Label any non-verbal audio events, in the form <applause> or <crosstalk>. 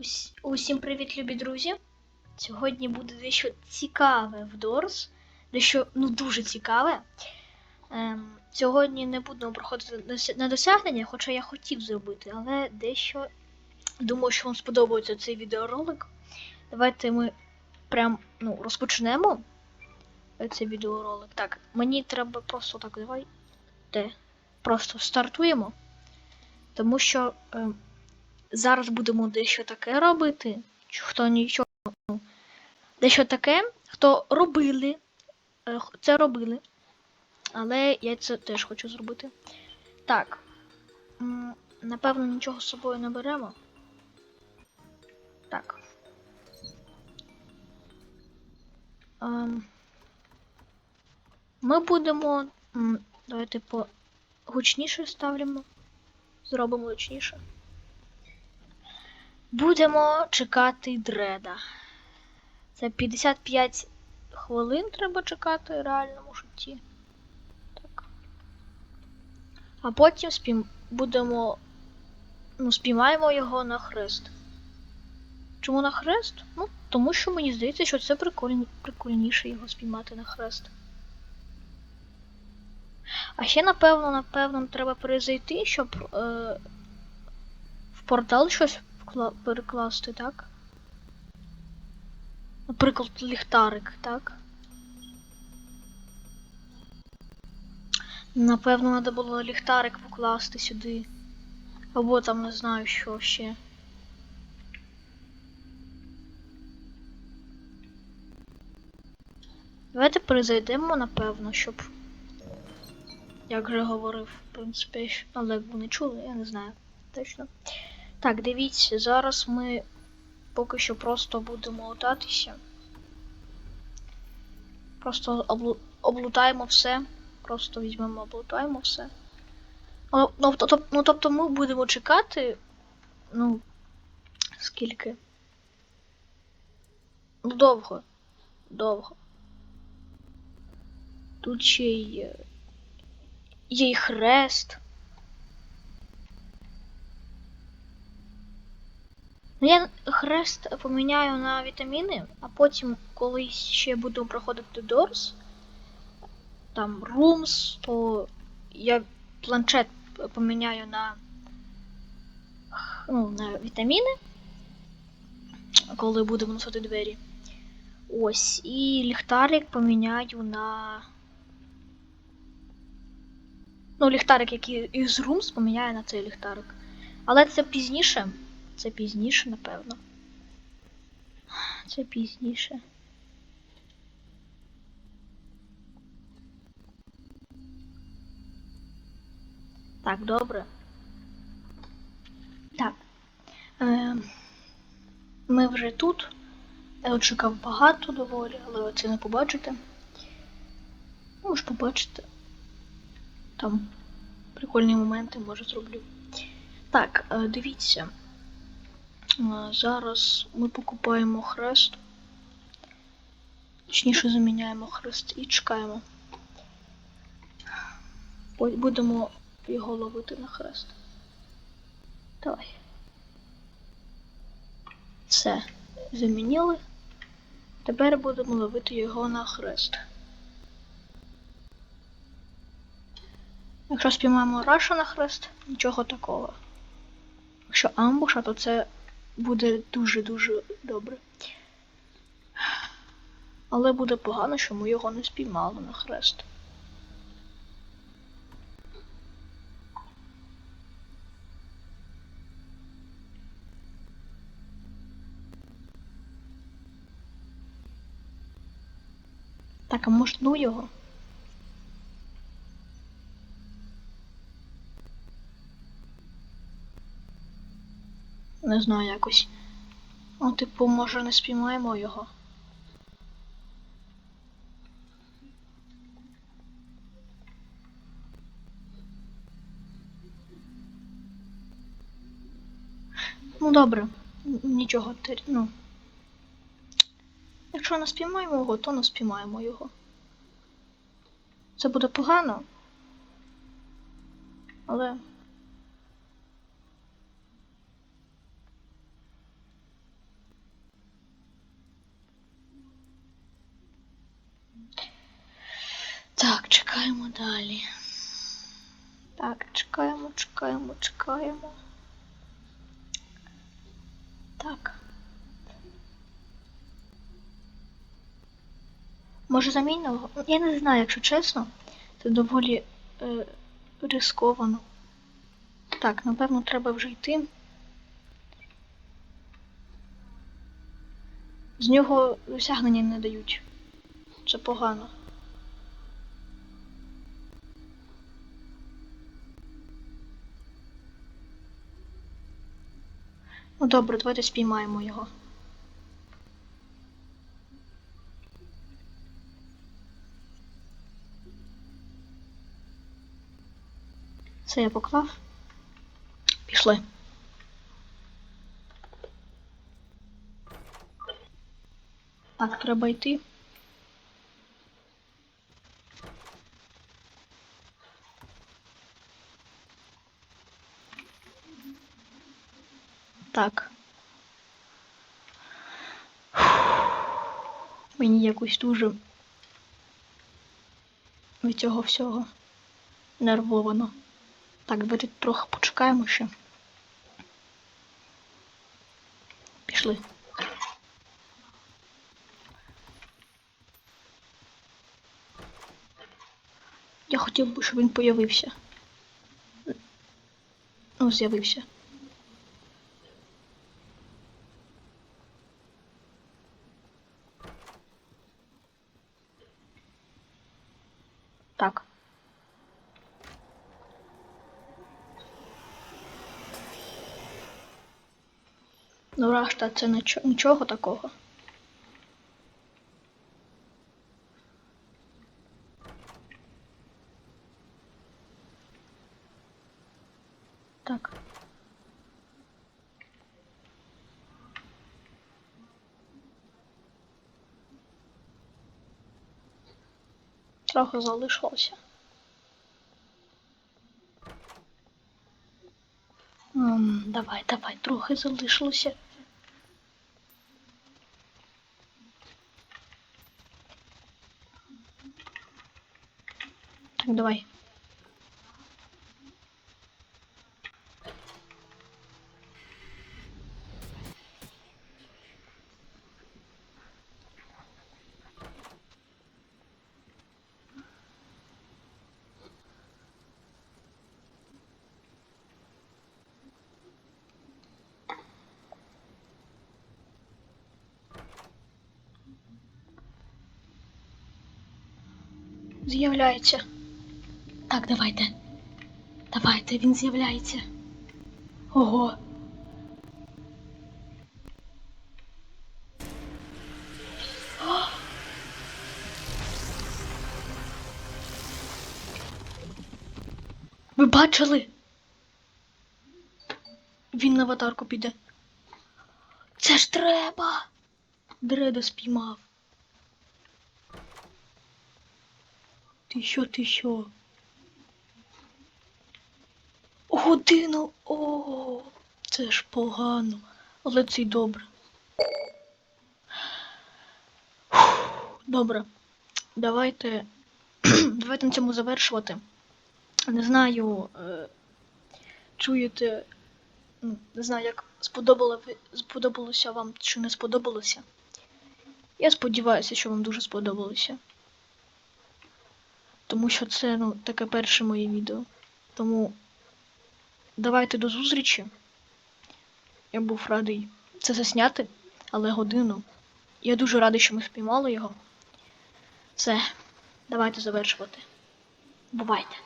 Ус- Усім привіт, любі друзі! Сьогодні буде дещо цікаве в Дорс. Дещо ну дуже цікаве. Ем, сьогодні не будемо проходити на досягнення, хоча я хотів зробити, але дещо думаю, що вам сподобається цей відеоролик. Давайте ми прям ну, розпочнемо цей відеоролик. Так, мені треба просто так, давай. Де? Просто стартуємо. Тому що. ем, зараз будемо дещо таке робити. Хто нічого. Дещо таке, хто робили. е, Це робили. Але я це теж хочу зробити. Так. Напевно, нічого з собою не беремо. Так. Ем, Ми будемо. Давайте по гучніше ставимо. Зробимо гучніше. Будемо чекати дреда. Це 55 хвилин треба чекати в реальному житті. Так. А потім спім... будемо. Ну, спіймаємо його на хрест. Чому на хрест? Ну, тому що мені здається, що це прикольні... прикольніше його спіймати на хрест. А ще, напевно, напевно, треба перезайти, щоб е... в портал щось перекласти, так? Наприклад, ліхтарик, так? Напевно, треба було ліхтарик покласти сюди. Або там не знаю, що ще. Давайте перезайдемо, напевно, щоб. Як вже говорив, в принципі, але як ви не чули, я не знаю точно. Так, дивіться, зараз ми поки що просто будемо лутатися. Просто облу... облутаємо все. Просто візьмемо, облутаємо все. Ну, ну, ну, тобто ми будемо чекати. Ну. Скільки? Ну, довго. Довго. Тут ще є. Є й хрест. Ну, я хрест поміняю на вітаміни, а потім, коли ще буду проходити Дорс, там Rooms, то я планшет поміняю на, ну, на вітаміни, коли будемо носити двері. Ось, і ліхтарик поміняю на. Ну, ліхтарик, який із Rooms, поміняю на цей ліхтарик. Але це пізніше. Це пізніше, напевно. Це пізніше. Так, добре. Так. Е, ми вже тут. Я чекав багато доволі, але ви це не побачите. Ж побачите. Там прикольні моменти, може, зроблю. Так, е, дивіться. Зараз ми покупаємо хрест. Точніше заміняємо хрест і чекаємо. Будемо його ловити на хрест. Давай. Все. Замінили. Тепер будемо ловити його на хрест. Якщо спіймаємо раша на хрест, нічого такого. Якщо амбуша, то це буде дуже-дуже добре. Але буде погано, що ми його не спіймали на хрест. Так, а може ну його? Не знаю якось. Ну, типу, може не спіймаємо його. Ну добре, нічого ну. Якщо не спіймаємо його, то не спіймаємо його. Це буде погано. Але Так, чекаємо далі. Так, чекаємо, чекаємо, чекаємо. Так. Може замінного? Я не знаю, якщо чесно. Це доволі е, рисковано. Так, напевно, треба вже йти. З нього досягнення не дають. Це погано. Ну добре, давайте спіймаємо його. Це я поклав. Пішли. Так, треба йти. Так. Мені якось дуже від цього всього нервовано. Так, давайте трохи почекаємо ще. Пішли. Я хотів би, щоб він появився. Ну, з'явився. Так. Ну, рашта це нічого, такого. Так. Трохи залишилося. М, давай, давай, трохи залишилося. Так, давай. З'являється. Так, давайте. Давайте, він з'являється. Ого. Ви бачили? Він на аватарку піде. Це ж треба. Дреда спіймав. Ти що, ти що? Годину. О, це ж погано. Але це й добре. Добре. Давайте. <clears throat> Давайте на цьому завершувати. Не знаю, е, чуєте. ну, Не знаю, як сподобало, сподобалося вам чи не сподобалося. Я сподіваюся, що вам дуже сподобалося. Тому що це ну, таке перше моє відео. Тому давайте до зустрічі. Я був радий це засняти, але годину. Я дуже радий, що ми спіймали його. Все, давайте завершувати. Бувайте.